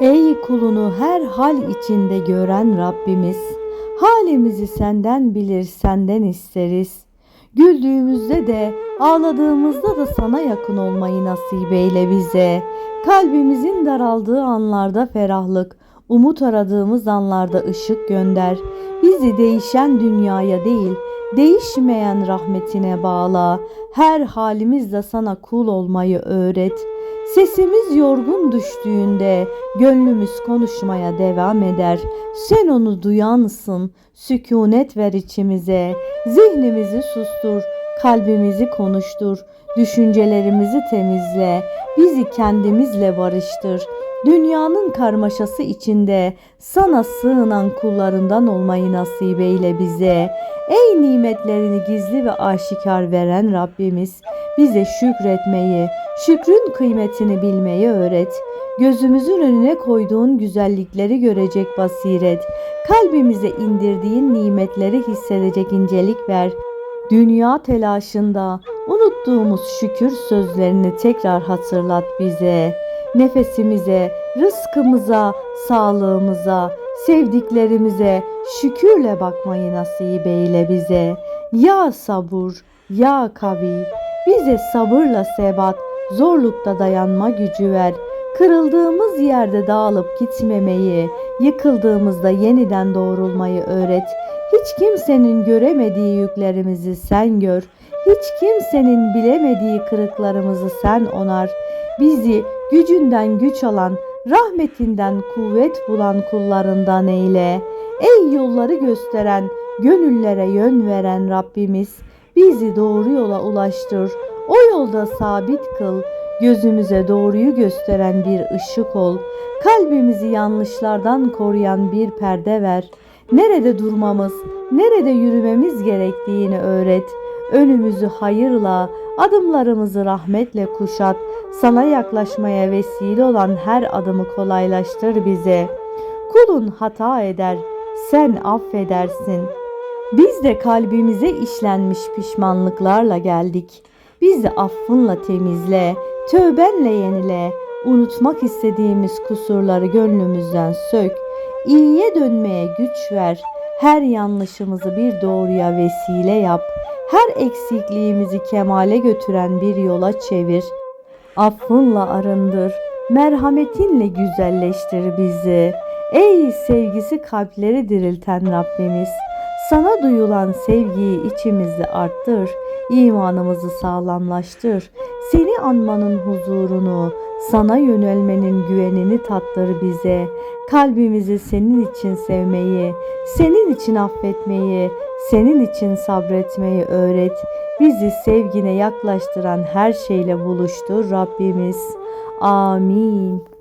Ey kulunu her hal içinde gören Rabbimiz, halimizi senden bilir, senden isteriz. Güldüğümüzde de, ağladığımızda da sana yakın olmayı nasip eyle bize. Kalbimizin daraldığı anlarda ferahlık, umut aradığımız anlarda ışık gönder. Bizi değişen dünyaya değil, değişmeyen rahmetine bağla. Her halimizde sana kul olmayı öğret. Sesimiz yorgun düştüğünde gönlümüz konuşmaya devam eder. Sen onu duyansın, sükunet ver içimize. Zihnimizi sustur, kalbimizi konuştur. Düşüncelerimizi temizle, bizi kendimizle barıştır. Dünyanın karmaşası içinde sana sığınan kullarından olmayı nasip eyle bize. Ey nimetlerini gizli ve aşikar veren Rabbimiz, bize şükretmeyi, şükrün kıymetini bilmeyi öğret. Gözümüzün önüne koyduğun güzellikleri görecek basiret, kalbimize indirdiğin nimetleri hissedecek incelik ver. Dünya telaşında unuttuğumuz şükür sözlerini tekrar hatırlat bize. Nefesimize, rızkımıza, sağlığımıza, sevdiklerimize şükürle bakmayı nasip eyle bize. Ya sabur, ya kavi, bize sabırla sebat, zorlukta dayanma gücü ver. Kırıldığımız yerde dağılıp gitmemeyi, yıkıldığımızda yeniden doğrulmayı öğret. Hiç kimsenin göremediği yüklerimizi sen gör. Hiç kimsenin bilemediği kırıklarımızı sen onar. Bizi gücünden güç alan, rahmetinden kuvvet bulan kullarından eyle. Ey yolları gösteren, gönüllere yön veren Rabbimiz, bizi doğru yola ulaştır. O yolda sabit kıl. Gözümüze doğruyu gösteren bir ışık ol. Kalbimizi yanlışlardan koruyan bir perde ver. Nerede durmamız, nerede yürümemiz gerektiğini öğret. Önümüzü hayırla, adımlarımızı rahmetle kuşat. Sana yaklaşmaya vesile olan her adımı kolaylaştır bize. Kulun hata eder, sen affedersin. Biz de kalbimize işlenmiş pişmanlıklarla geldik. Bizi affınla temizle, tövbenle yenile. Unutmak istediğimiz kusurları gönlümüzden sök. İyiye dönmeye güç ver. Her yanlışımızı bir doğruya vesile yap. Her eksikliğimizi kemale götüren bir yola çevir. Affınla arındır, merhametinle güzelleştir bizi. Ey sevgisi kalpleri dirilten Rabbimiz, sana duyulan sevgiyi içimizde arttır, imanımızı sağlamlaştır. Seni anmanın huzurunu, sana yönelmenin güvenini tattır bize. Kalbimizi senin için sevmeyi, senin için affetmeyi, senin için sabretmeyi öğret. Bizi sevgine yaklaştıran her şeyle buluştur Rabbimiz. Amin.